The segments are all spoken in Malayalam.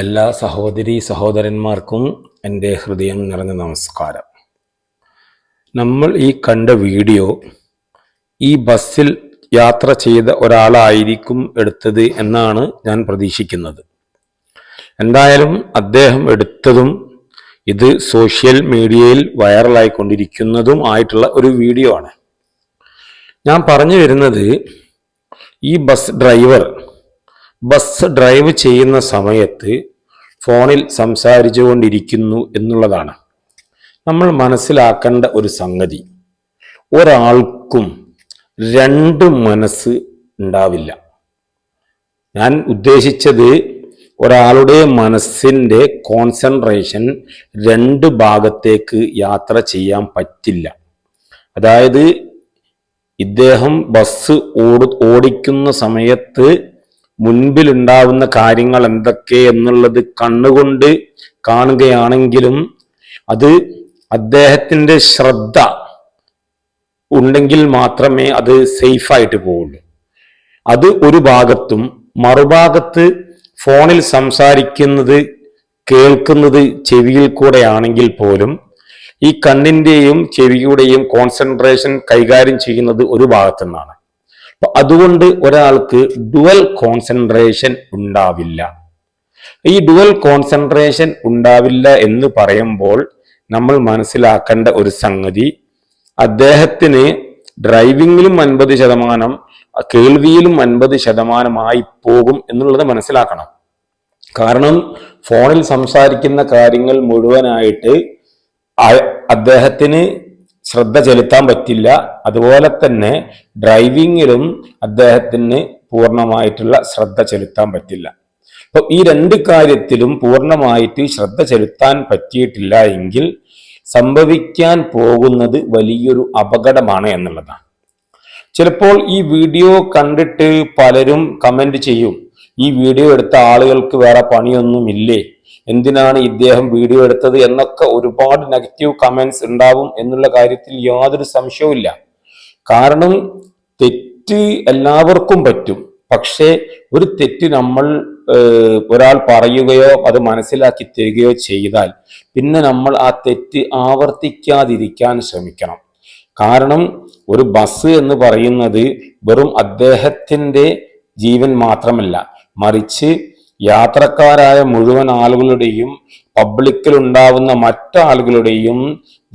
എല്ലാ സഹോദരി സഹോദരന്മാർക്കും എന്റെ ഹൃദയം നിറഞ്ഞ നമസ്കാരം. നമ്മൾ ഈ കണ്ട വീഡിയോ ഈ ബസ്സിൽ യാത്ര ചെയ്ത ഒരാളായിരിക്കും എടുത്തത് എന്നാണ് ഞാൻ പ്രതീക്ഷിക്കുന്നത്. എന്തായാലും അദ്ദേഹം എടുത്തതും ഇത് സോഷ്യൽ മീഡിയയിൽ വൈറലായിക്കൊണ്ടിരിക്കുന്നതും ആയിട്ടുള്ള ഒരു വീഡിയോ ആണ്. ഞാൻ പറഞ്ഞു വരുന്നത് ഈ ബസ് ഡ്രൈവർ ബസ് ഡ്രൈവ് ചെയ്യുന്ന സമയത്ത് ഫോണിൽ സംസാരിച്ചു കൊണ്ടിരിക്കുന്നു എന്നുള്ളതാണ്. നമ്മൾ മനസ്സിലാക്കേണ്ട ഒരു സംഗതി. ഒരാൾക്കും രണ്ട് മനസ്സ് ഉണ്ടാവില്ല. ഞാൻ ഉദ്ദേശിച്ചത് ഒരാളുടെ മനസ്സിന്റെ കോൺസെൻട്രേഷൻ രണ്ട് ഭാഗത്തേക്ക് യാത്ര ചെയ്യാൻ പറ്റില്ല. അതായത് ഇദ്ദേഹം ബസ് ഓടി ഓടിക്കുന്ന സമയത്ത് മുൻപിലുണ്ടാവുന്ന കാര്യങ്ങൾ എന്തൊക്കെ എന്നുള്ളത് കണ്ണുകൊണ്ട് കാണുകയാണെങ്കിലും അത് അദ്ദേഹത്തിന്റെ ശ്രദ്ധ ഉണ്ടെങ്കിൽ മാത്രമേ അത് സേഫായിട്ട് പോവുള്ളൂ. അത് ഒരു ഭാഗത്തും മറുഭാഗത്ത് ഫോണിൽ സംസാരിക്കുന്നത് കേൾക്കുന്നത് ചെവിയിൽ കൂടെ ആണെങ്കിൽ പോലും ഈ കണ്ണിന്റെയും ചെവിയുടെയും കോൺസെൻട്രേഷൻ കൈകാര്യം ചെയ്യുന്നത് ഒരു ഭാഗത്തു നിന്നാണ് അപ്പൊ അതുകൊണ്ട് ഒരാൾക്ക് ഡുവൽ കോൺസെൻട്രേഷൻ ഉണ്ടാവില്ല. ഈ ഡുവൽ കോൺസെൻട്രേഷൻ ഉണ്ടാവില്ല എന്ന് പറയുമ്പോൾ നമ്മൾ മനസ്സിലാക്കേണ്ട ഒരു സംഗതി അദ്ദേഹത്തിന് ഡ്രൈവിങ്ങിലും അൻപത് ശതമാനം കേൾവിയിലും അൻപത് ശതമാനമായി പോകും എന്നുള്ളത് മനസ്സിലാക്കണം. കാരണം ഫോണിൽ സംസാരിക്കുന്ന കാര്യങ്ങൾ മുഴുവനായിട്ട് അദ്ദേഹത്തിന് ശ്രദ്ധ ചെലുത്താൻ പറ്റില്ല. അതുപോലെ തന്നെ ഡ്രൈവിങ്ങിലും അദ്ദേഹത്തിന് പൂർണമായിട്ടുള്ള ശ്രദ്ധ ചെലുത്താൻ പറ്റില്ല. അപ്പൊ ഈ രണ്ട് കാര്യത്തിലും പൂർണമായിട്ട് ശ്രദ്ധ ചെലുത്താൻ പറ്റിയിട്ടില്ല എങ്കിൽ സംഭവിക്കാൻ പോകുന്നത് വലിയൊരു അപകടമാണ് എന്നുള്ളതാണ്. ചിലപ്പോൾ ഈ വീഡിയോ കണ്ടിട്ട് പലരും കമന്റ് ചെയ്യും. ഈ വീഡിയോ എടുത്ത ആളുകൾക്ക് വേറെ പണിയൊന്നുമില്ലേ? എന്തിനാണ് ഇദ്ദേഹം വീഡിയോ എടുത്തത്? എന്നൊക്കെ ഒരുപാട് നെഗറ്റീവ് കമൻസ് ഉണ്ടാവും എന്നുള്ള കാര്യത്തിൽ യാതൊരു സംശയവുമില്ല കാരണം തെറ്റ് എല്ലാവർക്കും പറ്റും. പക്ഷേ ഒരു തെറ്റ് നമ്മൾ ഒരാൾ പറയുകയോ അത് മനസ്സിലാക്കി തരികയോ ചെയ്താൽ പിന്നെ നമ്മൾ ആ തെറ്റ് ആവർത്തിക്കാതിരിക്കാൻ ശ്രമിക്കണം. കാരണം ഒരു ബസ് എന്ന് പറയുന്നത് വെറും അദ്ദേഹത്തിന്റെ ജീവൻ മാത്രമല്ല. മറിച്ച് യാത്രക്കാരായ മുഴുവൻ ആളുകളുടെയും പബ്ലിക്കിൽ ഉണ്ടാവുന്ന മറ്റാളുകളുടെയും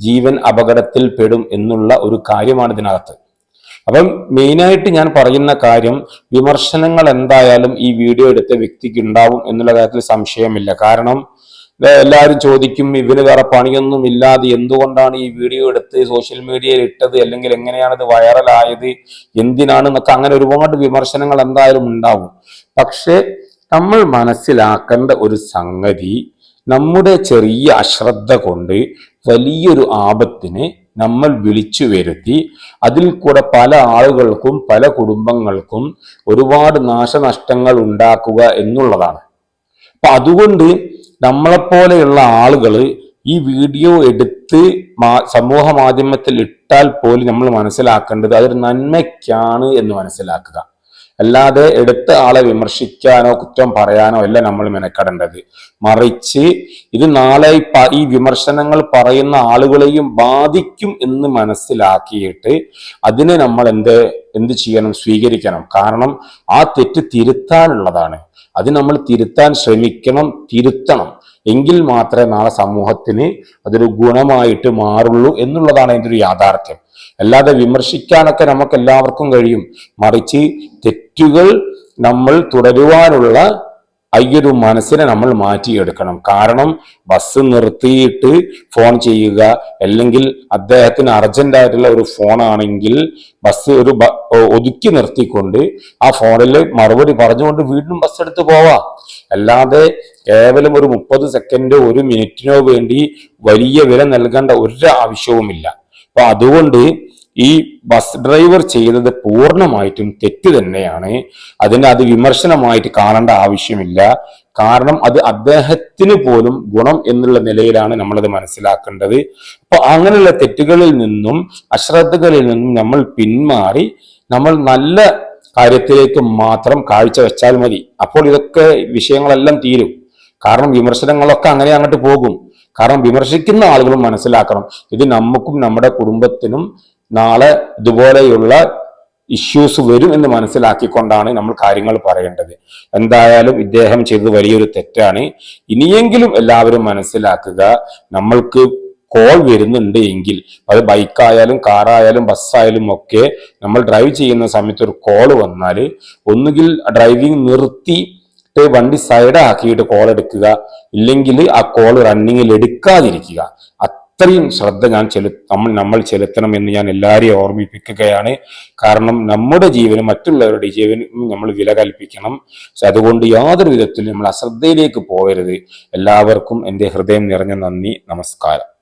ജീവൻ അപകടത്തിൽ പെടും എന്നുള്ള ഒരു കാര്യമാണ് ഇതിനകത്ത്. അപ്പം മെയിനായിട്ട് ഞാൻ പറയുന്ന കാര്യം വിമർശനങ്ങൾ എന്തായാലും ഈ വീഡിയോ എടുത്ത വ്യക്തിക്ക് ഉണ്ടാവും എന്നുള്ള കാര്യത്തിൽ സംശയമില്ല. കാരണം എല്ലാവരും ചോദിക്കും ഇവന് വേറെ പണിയൊന്നും ഇല്ലാതെ എന്തുകൊണ്ടാണ് ഈ വീഡിയോ എടുത്ത് സോഷ്യൽ മീഡിയയിൽ ഇട്ടത്? അല്ലെങ്കിൽ എങ്ങനെയാണ് ഇത് വൈറലായത്? എന്തിനാണ് എന്നൊക്കെ അങ്ങനെ ഒരുപാട് വിമർശനങ്ങൾ എന്തായാലും ഉണ്ടാവും. പക്ഷേ നമ്മൾ മനസ്സിലാക്കേണ്ട ഒരു സംഗതി നമ്മുടെ ചെറിയ അശ്രദ്ധ കൊണ്ട് വലിയൊരു ആപത്തിനെ നമ്മൾ വിളിച്ചു വരുത്തി. അതിൽ കൂടെ പല ആളുകൾക്കും പല കുടുംബങ്ങൾക്കും ഒരുപാട് നാശനഷ്ടങ്ങൾ ഉണ്ടാക്കുക എന്നുള്ളതാണ്. അപ്പൊ അതുകൊണ്ട് നമ്മളെപ്പോലെയുള്ള ആളുകൾ ഈ വീഡിയോ എടുത്ത് സമൂഹ മാധ്യമത്തിൽ ഇട്ടാൽ പോലും നമ്മൾ മനസ്സിലാക്കേണ്ടത് അതൊരു നന്മയ്ക്കാണ് എന്ന് മനസ്സിലാക്കുക. അല്ലാതെ എടുത്ത ആളെ വിമർശിക്കാനോ കുറ്റം പറയാനോ അല്ല നമ്മൾ മെനക്കെടേണ്ടത്. മറിച്ച് ഇത് നാളെ ഈ വിമർശനങ്ങൾ പറയുന്ന ആളുകളെയും ബാധിക്കും എന്ന് മനസ്സിലാക്കിയിട്ട് അതിനെ നമ്മൾ എന്ത് എന്ത് ചെയ്യണം? സ്വീകരിക്കണം. കാരണം ആ തെറ്റ് തിരുത്താനുള്ളതാണ്. അത് നമ്മൾ തിരുത്താൻ ശ്രമിക്കണം തിരുത്തണം. എങ്കിൽ മാത്രമേ നാളെ സമൂഹത്തിന് അതൊരു ഗുണമായിട്ട് മാറുള്ളൂ എന്നുള്ളതാണ് അതിന്റെ ഒരു യാഥാർത്ഥ്യം. അല്ലാതെ വിമർശിക്കാനൊക്കെ നമുക്ക് എല്ലാവർക്കും കഴിയും. മറിച്ച് തെറ്റുകൾ നമ്മൾ തുടരുവാനുള്ള അയ്യൊരു മനസ്സിനെ നമ്മൾ മാറ്റിയെടുക്കണം. കാരണം ബസ് നിർത്തിയിട്ട് ഫോൺ ചെയ്യുക അല്ലെങ്കിൽ അദ്ദേഹത്തിന് അർജന്റ് ആയിട്ടുള്ള ഒരു ഫോണാണെങ്കിൽ ബസ് ഒരു ഒതുക്കി നിർത്തിക്കൊണ്ട് ആ ഫോണിൽ മറുപടി പറഞ്ഞുകൊണ്ട് വീണ്ടും ബസ് എടുത്ത് പോവാം. അല്ലാതെ കേവലം ഒരു മുപ്പത് സെക്കൻഡോ ഒരു മിനിറ്റിനോ വേണ്ടി വലിയ വില നൽകേണ്ട ഒരു ആവശ്യവുമില്ല. അപ്പൊ അതുകൊണ്ട് ഈ ബസ് ഡ്രൈവർ ചെയ്തത് പൂർണമായിട്ടും തെറ്റ് തന്നെയാണ്. അതിന് അത് വിമർശനമായിട്ട് കാണേണ്ട ആവശ്യമില്ല. കാരണം അത് അദ്ദേഹത്തിന് പോലും ഗുണം എന്നുള്ള നിലയിലാണ് നമ്മളത് മനസ്സിലാക്കേണ്ടത്. അപ്പൊ അങ്ങനെയുള്ള തെറ്റുകളിൽ നിന്നും അശ്രദ്ധകളിൽ നിന്നും നമ്മൾ പിന്മാറി നമ്മൾ നല്ല കാര്യത്തിലേക്ക് മാത്രം കാഴ്ചവെച്ചാൽ മതി. അപ്പോൾ ഇതൊക്കെ വിഷയങ്ങളെല്ലാം തീരും. കാരണം വിമർശനങ്ങളൊക്കെ അങ്ങനെ അങ്ങോട്ട് പോകും. കാരണം വിമർശിക്കുന്ന ആളുകളും മനസ്സിലാക്കണം. ഇത് നമുക്കും നമ്മുടെ കുടുംബത്തിനും നാളെ ഇതുപോലെയുള്ള ഇഷ്യൂസ് വരും എന്ന് മനസ്സിലാക്കിക്കൊണ്ടാണ് നമ്മൾ കാര്യങ്ങൾ പറയേണ്ടത്. എന്തായാലും ഇദ്ദേഹം ചെയ്തത് വലിയൊരു തെറ്റാണ്. ഇനിയെങ്കിലും എല്ലാവരും മനസ്സിലാക്കുക നമ്മൾക്ക് കോൾ വരുന്നുണ്ട് എങ്കിൽ അത് ബൈക്കായാലും കാറായാലും ബസ്സായാലും ഒക്കെ നമ്മൾ ഡ്രൈവ് ചെയ്യുന്ന സമയത്ത് ഒരു കോൾ വന്നാൽ ഒന്നുകിൽ ഡ്രൈവിംഗ് നിർത്തി വണ്ടി സൈഡാക്കിയിട്ട് കോൾ എടുക്കുക ഇല്ലെങ്കിൽ ആ കോൾ റണ്ണിങ്ങിൽ എടുക്കാതിരിക്കുക. അത്രയും ശ്രദ്ധ ഞാൻ ചെലു നമ്മൾ നമ്മൾ ചെലുത്തണം എന്ന് ഞാൻ എല്ലാവരെയും ഓർമ്മിപ്പിക്കുകയാണ്. കാരണം നമ്മുടെ ജീവനും മറ്റുള്ളവരുടെ ജീവനും നമ്മൾ വില കൽപ്പിക്കണം. പക്ഷെ അതുകൊണ്ട് യാതൊരു വിധത്തിലും നമ്മൾ അശ്രദ്ധയിലേക്ക് പോകരുത്. എല്ലാവർക്കും എന്റെ ഹൃദയം നിറഞ്ഞ നന്ദി. നമസ്കാരം.